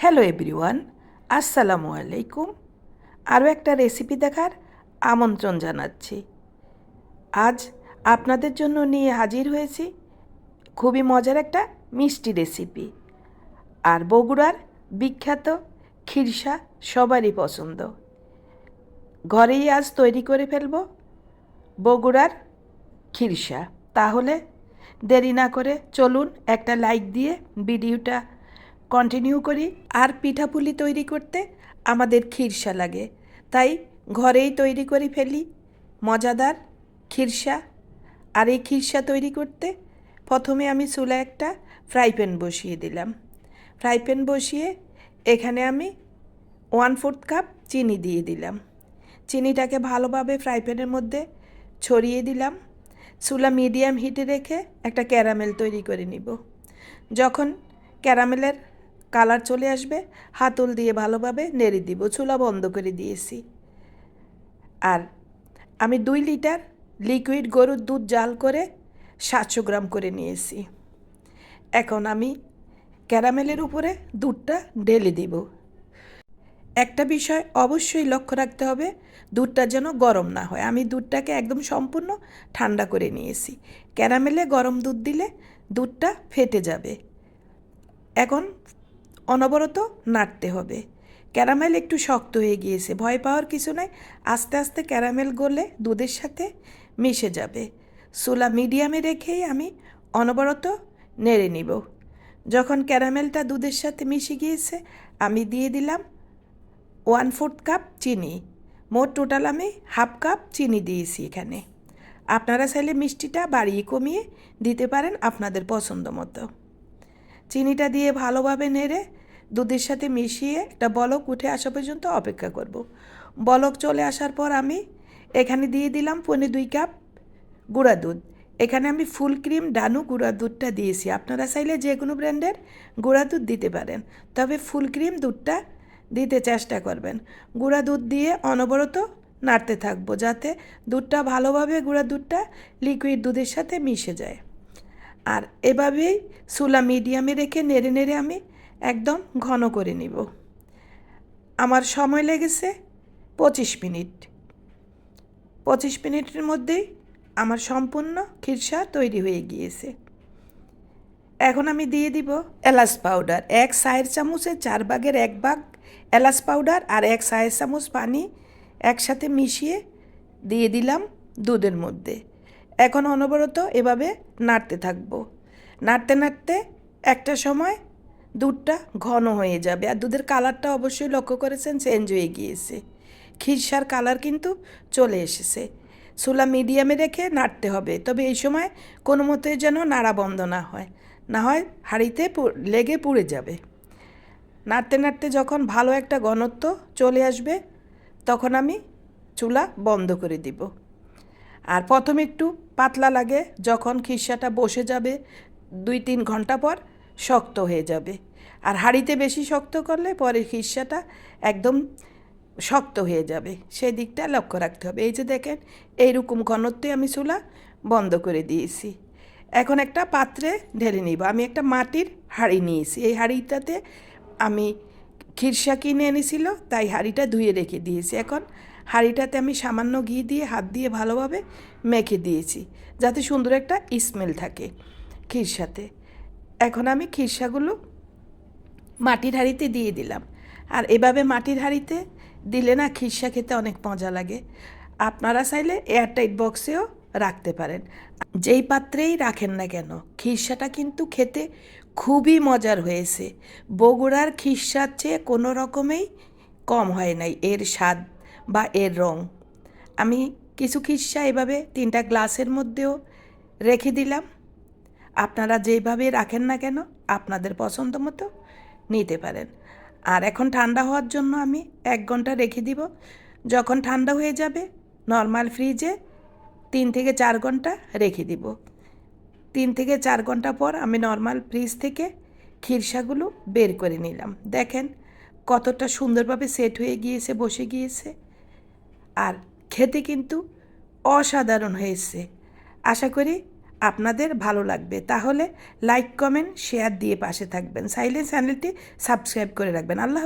Hello everyone আসসালামু আলাইকুম আরও একটা রেসিপি দেখার আমন্ত্রণ জানাচ্ছি। আজ আপনাদের জন্য নিয়ে হাজির হয়েছি খুবই মজার একটা মিষ্টি রেসিপি আর বগুড়ার বিখ্যাত খিরসা সবারই পছন্দ। ঘরেই আজ তৈরি করে ফেলব বগুড়ার খিরসা। তাহলে দেরি না করে চলুন একটা লাইক দিয়ে ভিডিওটা কন্টিনিউ করি আর পিঠাপুলি তৈরি করতে আমাদের খিরসা লাগে। তাই ঘরেই তৈরি করে ফেলি। মজাদার খিরসা। আর এই খিরসা তৈরি করতে প্রথমে আমি চুলা একটা ফ্রাই প্যান বসিয়ে দিলাম। ফ্রাই প্যান বসিয়ে এখানে আমি ওয়ান ফোর্থ কাপ চিনি দিয়ে দিলাম। চিনিটাকে ভালোভাবে ফ্রাই প্যানের মধ্যে ছড়িয়ে দিলাম। চুলা মিডিয়াম হিটে রেখে একটা ক্যারামেল তৈরি করে নিব। যখন ক্যারামেলের কালার চলে আসবে, হাতল দিয়ে ভালোভাবে নেড়ে দিব, চুলা বন্ধ করে দিয়েছি। আর আমি দুই লিটার লিকুইড গরুর দুধ জাল করে সাতশো গ্রাম করে নিয়েছি। এখন আমি ক্যারামেলের উপরে দুধটা ঢেলে দিব। একটা বিষয় অবশ্যই লক্ষ্য রাখতে হবে, দুধটা যেন গরম না হয়। আমি দুধটাকে একদম সম্পূর্ণ ঠান্ডা করে নিয়েছি। ক্যারামেলে গরম দুধ দিলে দুধটা ফেটে যাবে। এখন অনবরত নাড়তে হবে। ক্যারামেল একটু শক্ত হয়ে গিয়েছে। ভয় পাওয়ার কিছু নাই। আস্তে আস্তে ক্যারামেল গলে দুধের সাথে মিশে যাবে। চুলা মিডিয়ামে রেখেই আমি অনবরত নেড়ে নিব। যখন ক্যারামেলটা দুধের সাথে মিশে গিয়েছে, আমি দিয়ে দিলাম ওয়ান ফোর্থ কাপ চিনি। মোট টোটাল আমি হাফ কাপ চিনি দিয়েছি এখানে। আপনারা চাইলে মিষ্টিটা বাড়িয়ে কমিয়ে দিতে পারেন আপনাদের পছন্দ মতো চিনিটা দিয়ে ভালোভাবে নেড়ে দুধের সাথে মিশিয়ে একটা বলক উঠে আসা পর্যন্ত অপেক্ষা করব। বলক চলে আসার পর আমি এখানে দিয়ে দিলাম পনে দুই কাপ গুঁড়া দুধ। এখানে আমি ফুল ক্রিম ডানু গুঁড়া দুধটা দিয়েছি। আপনারা চাইলে যে কোনো ব্র্যান্ডের গুঁড়া দুধ দিতে পারেন, তবে ফুল ক্রিম দুধটা দিতে চেষ্টা করবেন। গুঁড়া দুধ দিয়ে অনবরত নাড়তে থাকব যাতে দুধটা ভালোভাবে গুঁড়া দুধটা লিকুইড দুধের সাথে মিশে যায়। আর এভাবেই সুলা মিডিয়ামে রেখে নেড়ে নেড়ে আমি একদম ঘন করে নিব। আমার সময় লেগেছে পঁচিশ মিনিট। পঁচিশ মিনিটের মধ্যেই আমার সম্পূর্ণ খিরসা তৈরি হয়ে গিয়েছে। এখন আমি দিয়ে দিব এলাচ পাউডার। এক চায়ের চামচে চার ভাগের এক ভাগ এলাচ পাউডার আর এক চায়ের চামচ পানি একসাথে মিশিয়ে দিয়ে দিলাম দুধের মধ্যে। এখন অনবরত এভাবে নাড়তে থাকব। নাড়তে নাড়তে একটা সময় দুধটা ঘন হয়ে যাবে। আর দুধের কালারটা অবশ্যই লক্ষ্য করেছেন চেঞ্জ হয়ে গিয়েছে। খিরসার কালার কিন্তু চলে এসেছে। চুলা মিডিয়ামে রেখে নাড়তে হবে। তবে এই সময় কোনো মতে যেন নাড়া বন্ধ না হয়। না হয় হাঁড়িতে লেগে পুড়ে যাবে। নাড়তে নাড়তে যখন ভালো একটা ঘনত্ব চলে আসবে, তখন আমি চুলা বন্ধ করে দিব। আর প্রথমে একটু পাতলা লাগে। যখন খিরসাটা বসে যাবে দুই তিন ঘণ্টা পর শক্ত হয়ে যাবে। আর হাঁড়িতে বেশি শক্ত করলে পরে খিরসাটা একদম শক্ত হয়ে যাবে। সেই দিকটা লক্ষ্য রাখতে হবে। এই যে দেখেন, এইরকম ঘনত্বে আমি চুলা বন্ধ করে দিয়েছি। এখন একটা পাত্রে ঢেলে নিব। আমি একটা মাটির হাঁড়ি নিয়েছি। এই হাঁড়িটাতে আমি খিরসা কিনে এনেছিল, তাই হাঁড়িটা ধুয়ে রেখে দিয়েছি। এখন হাঁড়িটাতে আমি সামান্য ঘি দিয়ে, হাত দিয়ে ভালোভাবে মেখে দিয়েছি, যাতে সুন্দর একটা স্মেল থাকে খিরসাতে। এখন আমি খিরসাগুলো মাটির হাঁড়িতে দিয়ে দিলাম। আর এভাবে মাটির হাঁড়িতে দিলে না খিরসা খেতে অনেক মজা লাগে। আপনারা চাইলে এয়ারটাইট বক্সেও রাখতে পারেন। যেই পাত্রেই রাখেন না কেন খিরসাটা কিন্তু খেতে খুবই মজার হয়েছে। বগুড়ার খিরসার চেয়ে কোনো রকমেই কম হয় নাই এর স্বাদ বা এর রং। আমি কিছু খিরসা এভাবে তিনটা গ্লাসের মধ্যেও রেখে দিলাম। আপনারা যেভাবে রাখেন না কেন, আপনাদের পছন্দ মতো নিতে পারেন। আর এখন ঠান্ডা হওয়ার জন্য আমি এক ঘণ্টা রেখে দিব। যখন ঠান্ডা হয়ে যাবে নর্মাল ফ্রিজে তিন থেকে চার ঘণ্টা রেখে দিব। তিন থেকে চার ঘণ্টা পর আমি নর্মাল ফ্রিজ থেকে খিরসাগুলো বের করে নিলাম। দেখেন কতটা সুন্দরভাবে সেট হয়ে গিয়েছে, বসে গিয়েছে। আর খেতে কিন্তু অসাধারণ হয়েছে। আশা করি আপনাদের ভালো লাগবে। তাহলে লাইক কমেন্ট শেয়ার দিয়ে পাশে থাকবেন। সাইলেন্স চ্যানেলটি সাবস্ক্রাইব করে রাখবেন। আল্লাহ